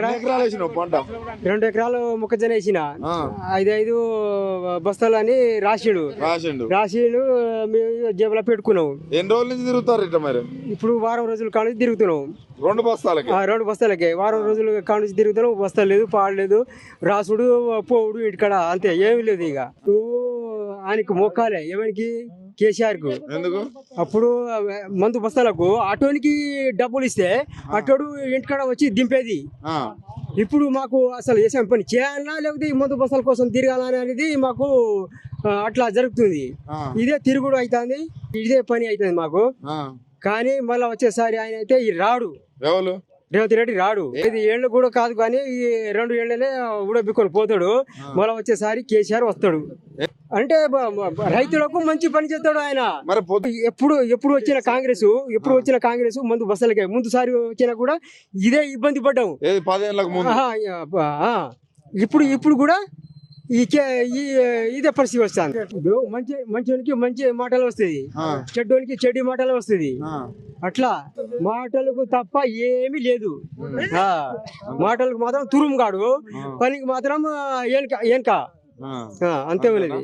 ఇక్కడ ఎన్ని ఎకరాలు వేసినావు పంట. రెండు ఎకరాలు మొక్కజొన్న వేసిన. ఐదు ఐదు బస్తాలు అని రాసిండు. రాసిండు. రాసిండు మేము జేబులో పెట్టుకున్నాం. ఎన్ని రోజుల నుంచి తిరుగుతారు ఇట్లా మరి? ఇప్పుడు వారం రోజుల కాడ నుంచి తిరుగుతున్నాం. రెండు బస్తాలకి? రెండు బస్తాలకే. వారం రోజుల కాడ నుంచి తిరుగుతున్నాం. బస్తాలు లేదు పాడలేదు రాసుడు పోవుడు ఇంటికాడ. అంతే ఏమీ లేదు ఇక. ఆయనకి మొక్కాలే ఏమనికి కేసీఆర్కు ఎందుకు? అప్పుడు మందు బస్తాలకు ఆటోనికి డబ్బులు ఇస్తే ఆటోడు ఇంటికాడ వచ్చి దింపేది. ఇప్పుడు మాకు అసలు వేసాం పని చేయాలన్నా లేకపోతే ఈ మందు బస్తాల కోసం తిరగాలని అనేది మాకు అట్లా జరుగుతుంది. ఇదే తిరుగుడు అవుతుంది ఇదే పని అవుతుంది మాకు. కానీ మళ్ళీ వచ్చేసారి ఆయన అయితే ఈ రాడు. ఎవరు? రేవంత్ రెడ్డి రాడు. ఇది ఏళ్ళు కూడా కాదు కానీ ఈ రెండు ఏళ్ళనే ఊడబిక్కొని పోతాడు. మళ్ళీ వచ్చేసారి కేసీఆర్ వస్తాడు. అంటే రైతులకు మంచి పని చేస్తాడు ఆయన. ఎప్పుడు ఎప్పుడు వచ్చిన కాంగ్రెస్ ఎప్పుడు వచ్చిన కాంగ్రెస్ ముందు బస్సులకే. ముందు సారి వచ్చినా కూడా ఇదే ఇబ్బంది పడ్డాం ఏది పదేళ్ళకు ముందు? ఆహా, ఆ, ఇప్పుడు ఇప్పుడు కూడా ఈ ఇదే పరిస్థితి వస్తాను మంచి మంచివానికి మంచి మాటలు వస్తుంది చెడ్డోనికి చెడ్డి మాటలు వస్తుంది. అట్లా మాటలకు తప్ప ఏమీ లేదు. మాటలకు మాత్రం తురుము కాడు. పనికి మాత్రం ఏనక ఏనక. అంతే ఉన్నది